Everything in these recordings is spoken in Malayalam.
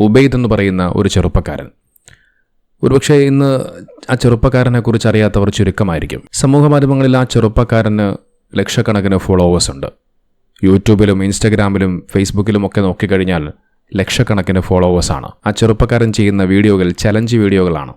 ഉബൈദ് എന്ന് പറയുന്ന ഒരു ചെറുപ്പക്കാരൻ. ഒരുപക്ഷെ ഇന്ന് ആ ചെറുപ്പക്കാരനെ കുറിച്ച് അറിയാത്തവർ ചുരുക്കമായിരിക്കും. സമൂഹ മാധ്യമങ്ങളിൽ ആ ചെറുപ്പക്കാരന് ലക്ഷക്കണക്കിന് ഫോളോവേഴ്സ് ഉണ്ട്. യൂട്യൂബിലും ഇൻസ്റ്റഗ്രാമിലും ഫേസ്ബുക്കിലും ഒക്കെ നോക്കിക്കഴിഞ്ഞാൽ ലക്ഷക്കണക്കിന് ഫോളോവേഴ്സാണ് ആ ചെറുപ്പക്കാരൻ ചെയ്യുന്ന വീഡിയോകൾ ചലഞ്ച് വീഡിയോകളാണ്.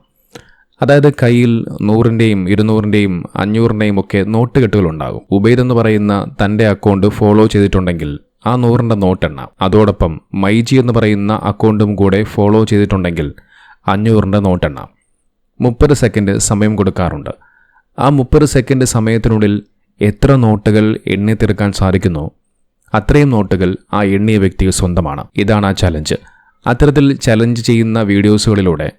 അതായത് കയ്യിൽ നൂറിന്റെയും ഇരുന്നൂറിന്റെയും അഞ്ഞൂറിന്റെയും ഒക്കെ നോട്ടുകെട്ടുകളുണ്ടാകും ഉബൈദ് എന്ന് പറയുന്ന തന്റെ അക്കൗണ്ട് ഫോളോ ചെയ്തിട്ടുണ്ടെങ്കിൽ ആ നൂറിന്റെ നോട്ടെണ്ണ. അതോടൊപ്പം മൈജി എന്ന് പറയുന്ന അക്കൗണ്ടും കൂടെ ഫോളോ ചെയ്തിട്ടുണ്ടെങ്കിൽ അഞ്ഞൂറിന്റെ നോട്ടെണ്ണ. മുപ്പത് സെക്കൻഡ് സമയം കൊടുക്കാറുണ്ട്. ആ മുപ്പത് സെക്കൻഡ് സമയത്തിനുള്ളിൽ എത്ര നോട്ടുകൾ എണ്ണി തീർക്കാൻ സാധിക്കുന്നോ? അത്രയും നോട്ടുകൾ ആ എണ്ണിയ വ്യക്തി സ്വന്തമാണ്. ഇതാണ് ആ ചലഞ്ച് അത്തരത്തിൽ ചലഞ്ച് ചെയ്യുന്ന വീഡിയോസുകളിലൂടെ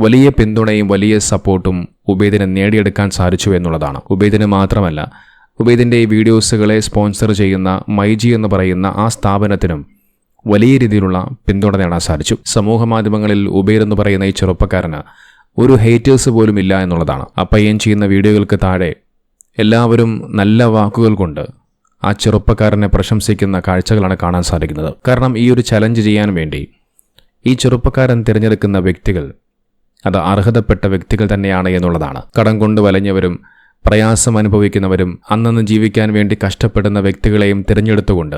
വലിയ പിന്തുണയും വലിയ സപ്പോർട്ടും ഉബേദിനെ നേടിയെടുക്കാൻ സാധിച്ചു എന്നുള്ളതാണ്. ഉബേദിന് മാത്രമല്ല ഉബൈദിന്റെ ഈ വീഡിയോസുകളെ സ്പോൺസർ ചെയ്യുന്ന മൈജി എന്ന് പറയുന്ന ആ സ്ഥാപനത്തിനും വലിയ രീതിയിലുള്ള പിന്തുണ നേടാൻ സാധിച്ചു. സമൂഹ മാധ്യമങ്ങളിൽ ഉബൈർ എന്ന് പറയുന്ന ഈ ചെറുപ്പക്കാരന് ഒരു ഹേറ്റേഴ്സ് പോലും ഇല്ല എന്നുള്ളതാണ്. ആ പയ്യൻ ചെയ്യുന്ന വീഡിയോകൾക്ക് താഴെ എല്ലാവരും നല്ല വാക്കുകൾ കൊണ്ട് ആ ചെറുപ്പക്കാരനെ പ്രശംസിക്കുന്ന കാഴ്ചകളാണ് കാണാൻ സാധിക്കുന്നത്. കാരണം ഈ ഒരു ചലഞ്ച് ചെയ്യാൻ വേണ്ടി ഈ ചെറുപ്പക്കാരൻ തിരഞ്ഞെടുക്കുന്ന വ്യക്തികൾ അത് അർഹതപ്പെട്ട വ്യക്തികൾ തന്നെയാണ് എന്നുള്ളതാണ്. കടം കൊണ്ട് വലഞ്ഞവരും പ്രയാസം അനുഭവിക്കുന്നവരും അന്നന്ന് ജീവിക്കാൻ വേണ്ടി കഷ്ടപ്പെടുന്ന വ്യക്തികളെയും തിരഞ്ഞെടുത്തുകൊണ്ട്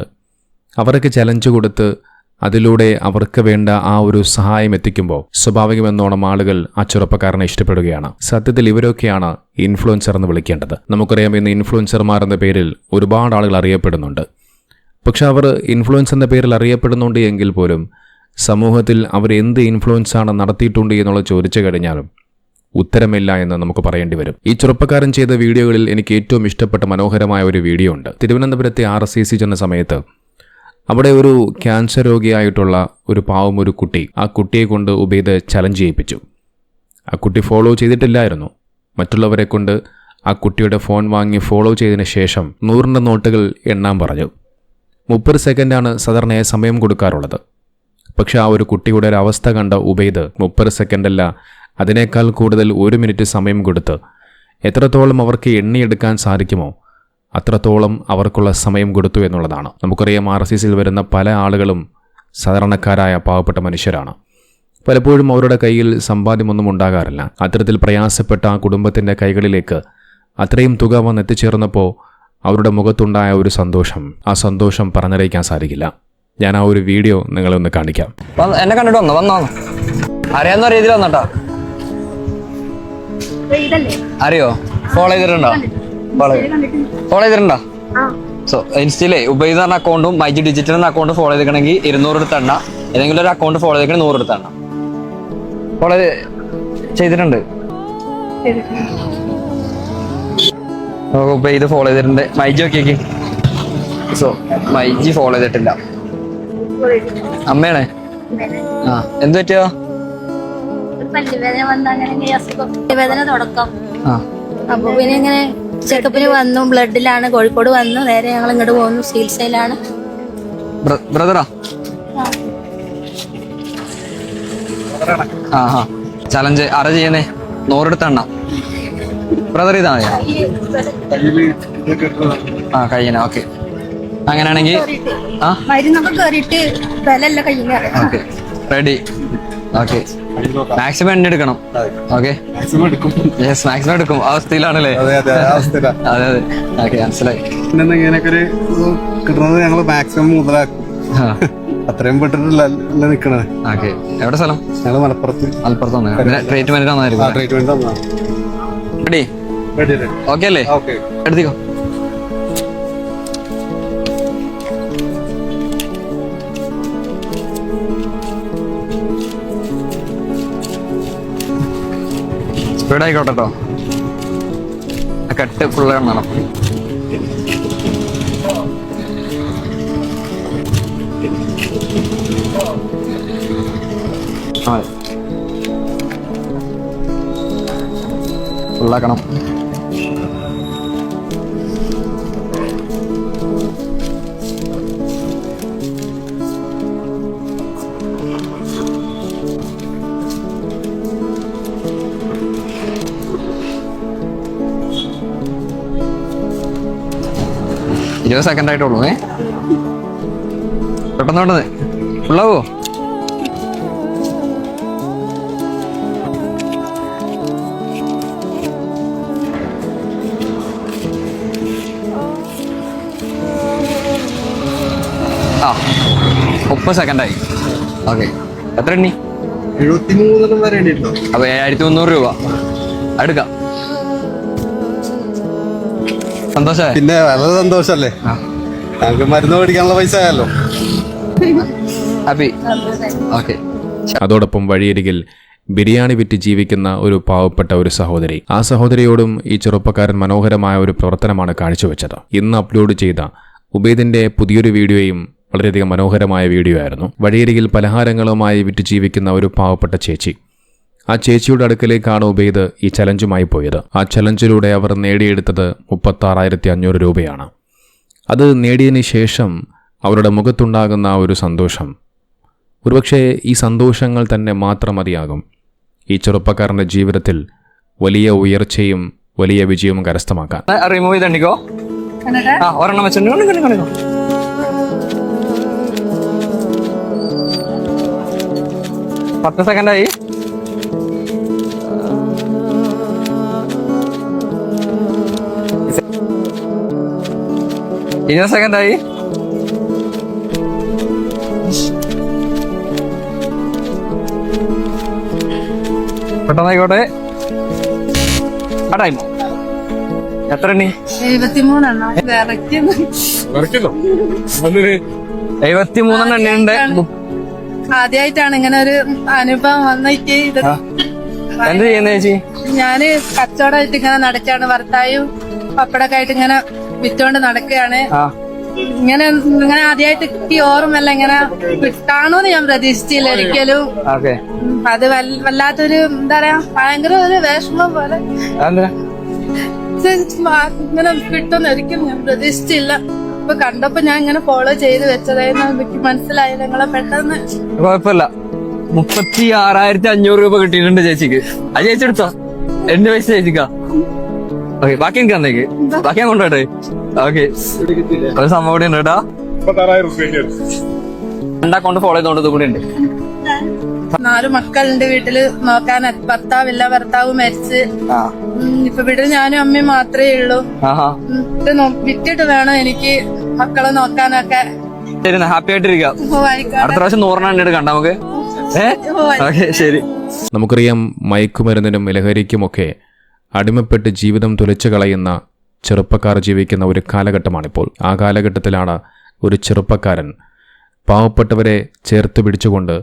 അവർക്ക് ചലഞ്ച് കൊടുത്ത് അതിലൂടെ അവർക്ക് വേണ്ട ആ ഒരു സഹായം എത്തിക്കുമ്പോൾ സ്വാഭാവികമെന്നോണം ആളുകൾ ആ ചെറുപ്പക്കാരനെ ഇഷ്ടപ്പെടുകയാണ്. സത്യത്തിൽ ഇവരൊക്കെയാണ് ഇൻഫ്ലുവൻസർ എന്ന് വിളിക്കേണ്ടത്. നമുക്കറിയാം ഇന്ന് ഇൻഫ്ലുവൻസർമാർ എന്ന പേരിൽ ഒരുപാട് ആളുകൾ അറിയപ്പെടുന്നുണ്ട്. പക്ഷെ അവർ ഇൻഫ്ലുവൻസ് എന്ന പേരിൽ അറിയപ്പെടുന്നുണ്ട് എങ്കിൽ പോലും സമൂഹത്തിൽ അവർ എന്ത് ഇൻഫ്ലുവൻസ് ആണ് നടത്തിയിട്ടുണ്ട് എന്നുള്ളത് ചോദിച്ചു കഴിഞ്ഞാലും ഉത്തരമില്ല എന്ന് നമുക്ക് പറയേണ്ടി വരും. ഈ ചെറുപ്പക്കാരൻ ചെയ്ത വീഡിയോകളിൽ എനിക്ക് ഏറ്റവും ഇഷ്ടപ്പെട്ട മനോഹരമായ ഒരു വീഡിയോ ഉണ്ട്. തിരുവനന്തപുരത്തെ ആർ എസ് സി ചെന്ന സമയത്ത് അവിടെ ഒരു ക്യാൻസർ രോഗിയായിട്ടുള്ള ഒരു പാവം ഒരു കുട്ടി ആ കുട്ടിയെ കൊണ്ട് ഉബൈദ് ചലഞ്ച് ചെയ്യിപ്പിച്ചു. ആ കുട്ടി ഫോളോ ചെയ്തിട്ടില്ലായിരുന്നു. മറ്റുള്ളവരെ കൊണ്ട് ആ കുട്ടിയുടെ ഫോൺ വാങ്ങി ഫോളോ ചെയ്തതിന് ശേഷം നൂറിന്റെ നോട്ടുകൾ എണ്ണാൻ പറഞ്ഞു. മുപ്പത് സെക്കൻഡാണ് സാധാരണയായി സമയം കൊടുക്കാറുള്ളത്. പക്ഷെ ആ ഒരു കുട്ടിയുടെ ഒരു അവസ്ഥ കണ്ട ഉബൈദ് മുപ്പത് സെക്കൻഡല്ല അതിനേക്കാൾ കൂടുതൽ ഒരു മിനിറ്റ് സമയം കൊടുത്ത് എത്രത്തോളം അവർക്ക് എണ്ണിയെടുക്കാൻ സാധിക്കുമോ അത്രത്തോളം അവർക്കുള്ള സമയം കൊടുത്തു എന്നുള്ളതാണ്. നമുക്കറിയാം ആർ എസ് എസിൽ വരുന്ന പല ആളുകളും സാധാരണക്കാരായ പാവപ്പെട്ട മനുഷ്യരാണ്. പലപ്പോഴും അവരുടെ കയ്യിൽ സമ്പാദ്യമൊന്നും ഉണ്ടാകാറില്ല. അത്തരത്തിൽ പ്രയാസപ്പെട്ട ആ കുടുംബത്തിന്റെ കൈകളിലേക്ക് അത്രയും തുക വന്നെത്തിച്ചേർന്നപ്പോൾ അവരുടെ മുഖത്തുണ്ടായ ഒരു സന്തോഷം. ആ സന്തോഷം പറഞ്ഞറിയിക്കാൻ സാധിക്കില്ല. ഞാൻ ആ ഒരു വീഡിയോ നിങ്ങളെ ഒന്ന് കാണിക്കാം. എന്നെ കണ്ടിട്ട് വന്നോ? വന്നോ? അറിയാവുന്ന രീതിയിൽ വന്നോട്ടോ. അറിയോ? ഫോളോ ചെയ്തിട്ടുണ്ടോ? ഫോളോ ഫോളോ ചെയ്തിട്ടുണ്ടോ. സോ ഇൻസ്റ്റയിലെ എന്ന് പറഞ്ഞ അക്കൗണ്ടും മൈജി ഡിജിറ്റൽ എന്ന അക്കൗണ്ട് ഫോളോ ചെയ്തിട്ടുണ്ടെങ്കിൽ ഇരുന്നൂറ് എടുത്ത് എണ്ണ. ഏതെങ്കിലും ഒരു അക്കൗണ്ട് ഫോളോ ചെയ്തിട്ട് നൂറ് എടുത്ത് എണ്ണ. ഫോളോ ചെയ്തിട്ടുണ്ട്. ഇത് ഫോളോ ചെയ്തിട്ടുണ്ട്. മൈജി നോക്കിയേക്ക് സോ മൈജി ഫോളോ ചെയ്തിട്ടില്ല. അമ്മയാണേ. ആ എന്ത് പറ്റിയോ? പല്ലുവേദന വന്ന അങ്ങനെ അസുഖം. വേദന തുടക്കം. അപ്പൊ പിന്നെ ഇങ്ങനെ ചെക്കപ്പിന് വന്നു ബ്ലഡിലാണ് കോഴിക്കോട് വന്നു നേരെ ഞങ്ങൾ ഇങ്ങോട്ട് പോകുന്നു ചികിത്സയിലാണ്. ബ്ര- ബ്രദറാ? ആ. ഹാ ചലഞ്ച് ആരാ ചെയ്യുന്നേ? നൂറെടുത്ത് എണ്ണ ബ്രദർ ഇതാ? ആ കഴിയണ ഓക്കെ. അങ്ങനെയാണെങ്കിൽ ആ. മരുന്നൊക്കെ കയറിയിട്ട് കയ്യിൽ. ഓക്കെ. റെഡി. ഓക്കെ മാക്സിമം എണ്ണ എടുക്കണം. ഓക്കെ യെസ് മാക്സിമം എടുക്കും. ആ അവസ്ഥയിലാണല്ലേ? അതെ അതെ. അതെ ഓക്കെ മനസ്സിലായി. പിന്നെ ഇങ്ങനെയൊക്കെ ഒരു കിട്ടുന്നത് ഞങ്ങൾ മാക്സിമം മുതലാക്കും. അത്രയും പെട്ടിട്ടില്ല നിക്കണത്. ഓക്കെ എവിടെ സ്ഥലം? ഞങ്ങൾ മലപ്പുറത്ത്. മലപ്പുറത്ത് വന്നു ട്രീറ്റ്മെന്റ് ആ ട്രീറ്റ്മെന്റ് റെഡി ഓക്കെ അല്ലേ? എടുത്തിക്കോ. ആയിക്കോട്ടെ കേട്ടോ ആ കട്ട് ഫുള്ള് കാണണം ഫുള്ളാക്കണം ഇരുപത് സെക്കൻഡ് ആയിട്ടുള്ളൂ ഏ? പെട്ടെന്ന് പെട്ടെന്ന്. ഉള്ളാവോ? ആ മുപ്പത് സെക്കൻഡായി ഓക്കെ. എത്ര എണ്ണി? എഴുപത്തി മൂന്നെണ്ണം വരെ അപ്പൊ ഏഴായിരത്തി മുന്നൂറ് രൂപ. എടുക്കാം. സന്തോഷമായി? പിന്നെ വളരെ സന്തോഷല്ലേ ഞങ്ങൾക്ക് മരുന്ന് മേടിക്കാനുള്ള പൈസ ആയല്ലോ. ഹാപ്പി. ഓക്കെ. അതോടൊപ്പം വഴിയരികിൽ ബിരിയാണി വിറ്റ് ജീവിക്കുന്ന ഒരു പാവപ്പെട്ട ഒരു സഹോദരി. ആ സഹോദരിയോടും ഈ ചെറുപ്പക്കാരൻ മനോഹരമായ ഒരു പ്രവർത്തനമാണ് കാഴ്ചവെച്ചത്. ഇന്ന് അപ്ലോഡ് ചെയ്ത ഉബേദിന്റെ പുതിയൊരു വീഡിയോയും വളരെയധികം മനോഹരമായ വീഡിയോ ആയിരുന്നു. വഴിയരികിൽ പലഹാരങ്ങളുമായി വിറ്റ് ജീവിക്കുന്ന ഒരു പാവപ്പെട്ട ചേച്ചി. ആ ചേച്ചിയുടെ അടുക്കലേക്കാണ് ഉബൈദ് ഈ ചലഞ്ചുമായി പോയത്? ആ ചലഞ്ചിലൂടെ അവർ നേടിയെടുത്തത് മുപ്പത്താറായിരത്തി അഞ്ഞൂറ് രൂപയാണ്. അത് നേടിയതിന് ശേഷം അവരുടെ മുഖത്തുണ്ടാകുന്ന ആ ഒരു സന്തോഷം. ഒരുപക്ഷെ ഈ സന്തോഷങ്ങൾ തന്നെ മാത്രം മതിയാകും. ഈ ചെറുപ്പക്കാരന്റെ ജീവിതത്തിൽ വലിയ ഉയർച്ചയും വലിയ വിജയവും കരസ്ഥമാക്കാൻ. റിമൂവ് ചെയ്ത് ഒരെണ്ണം വെച്ചിട്ടുണ്ട് പത്ത് സെക്കൻഡായി ഇരുപത് സെക്കൻഡായി പെട്ടെന്നായിക്കോട്ടെ. ആ ടൈമോ എത്ര എണ്ണി? എഴുപത്തിമൂന്നെണ്ണം. എണ്ണയുണ്ട് ആദ്യമായിട്ടാണ് ഇങ്ങനെ ഒരു അനുഭവം വന്നിട്ട് ഇത്. എന്ത് ചെയ്യുന്ന ചേച്ചി? ഞാൻ കച്ചവടമായിട്ട് ഇങ്ങനെ നടക്കാണ്. ഭർത്താവും പപ്പടൊക്കെ ആയിട്ട് ഇങ്ങനെ വിറ്റോണ്ട് നടക്കുകയാണ്. ഇങ്ങനെ ഇങ്ങനെ ആദ്യമായിട്ട് കിട്ടിയ ഓർമ്മല്ല ഇങ്ങനെ കിട്ടാണോന്ന് ഞാൻ പ്രതീക്ഷിച്ചില്ല ഒരിക്കലും. അത് വല്ല- വല്ലാത്തൊരു എന്താ പറയാ ഭയങ്കര ഒരു വിഷമം പോലെ. ഇങ്ങനെ കിട്ടുന്ന ഒരിക്കലും ഞാൻ പ്രതീക്ഷിച്ചില്ല. ഇപ്പൊ കണ്ടപ്പോ ഞാൻ ഇങ്ങനെ ഫോളോ ചെയ്ത് വെച്ചതായിരുന്നു. എനിക്ക് മനസ്സിലായി നിങ്ങളെ പെട്ടെന്ന്. കുഴപ്പമില്ല. മുപ്പത്തി ആറായിരത്തി അഞ്ഞൂറ് രൂപ കിട്ടിയിട്ടുണ്ട് ചേച്ചിക്ക്. ആ ചേച്ചി എടുത്തോ എന്റെ പൈസ ചേച്ചിക്കാ. ഓക്കെ ബാക്കി എനിക്ക് തന്നേക്ക്. ബാക്കി ഞാൻ കൊണ്ടുപോട്ടെ. ഓക്കെ ഒരു സംഭവം കൂടി ഉണ്ട് കേട്ടോ. രണ്ട് അക്കൗണ്ട് ഫോളോ ചെയ്തോണ്ട് കൂടി ഉണ്ട്. നാല് മക്കളുണ്ട് വീട്ടിൽ. നോക്കാൻ ഭർത്താവില്ല ഭർത്താവ് മരിച്ച്. ഇപ്പൊ വീട്ടിൽ ഞാനും അമ്മയും മാത്രമേ ഉള്ളൂ. ഇത് വിറ്റിട്ട് വേണം എനിക്ക് മക്കളെ നോക്കാനൊക്കെ. ശരി ഹാപ്പി ആയിട്ടിരിക്കാം. ഓ, ആയിക്കോട്ടെ. അടുത്ത പ്രാവശ്യം നൂറെണ്ണം ഉണ്ട് കണ്ട നമുക്ക്? ഏ? ഓ, ആയിക്കോട്ടെ. ഓക്കെ ശരി നമുക്കറിയാം മയക്കുമരുന്നിനും ലഹരിക്കുമൊക്കെ അടിമപ്പെട്ട് ജീവിതം തുലച്ചു കളയുന്ന ചെറുപ്പക്കാർ ജീവിക്കുന്ന ഒരു കാലഘട്ടമാണിപ്പോൾ. ആ കാലഘട്ടത്തിലാണ് ഒരു ചെറുപ്പക്കാരൻ പാവപ്പെട്ടവരെ ചേർത്ത് പിടിച്ചുകൊണ്ട്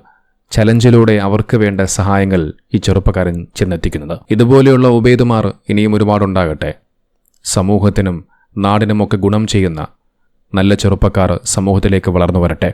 ചലഞ്ചിലൂടെ അവർക്ക് വേണ്ട സഹായങ്ങൾ ഈ ചെറുപ്പക്കാരൻ ചെന്നെത്തിക്കുന്നത്. ഇതുപോലെയുള്ള ഉബേദുമാർ ഇനിയും ഒരുപാടുണ്ടാകട്ടെ. സമൂഹത്തിനും നാടിനുമൊക്കെ ഗുണം ചെയ്യുന്ന നല്ല ചെറുപ്പക്കാർ സമൂഹത്തിലേക്ക് വളർന്നു വരട്ടെ.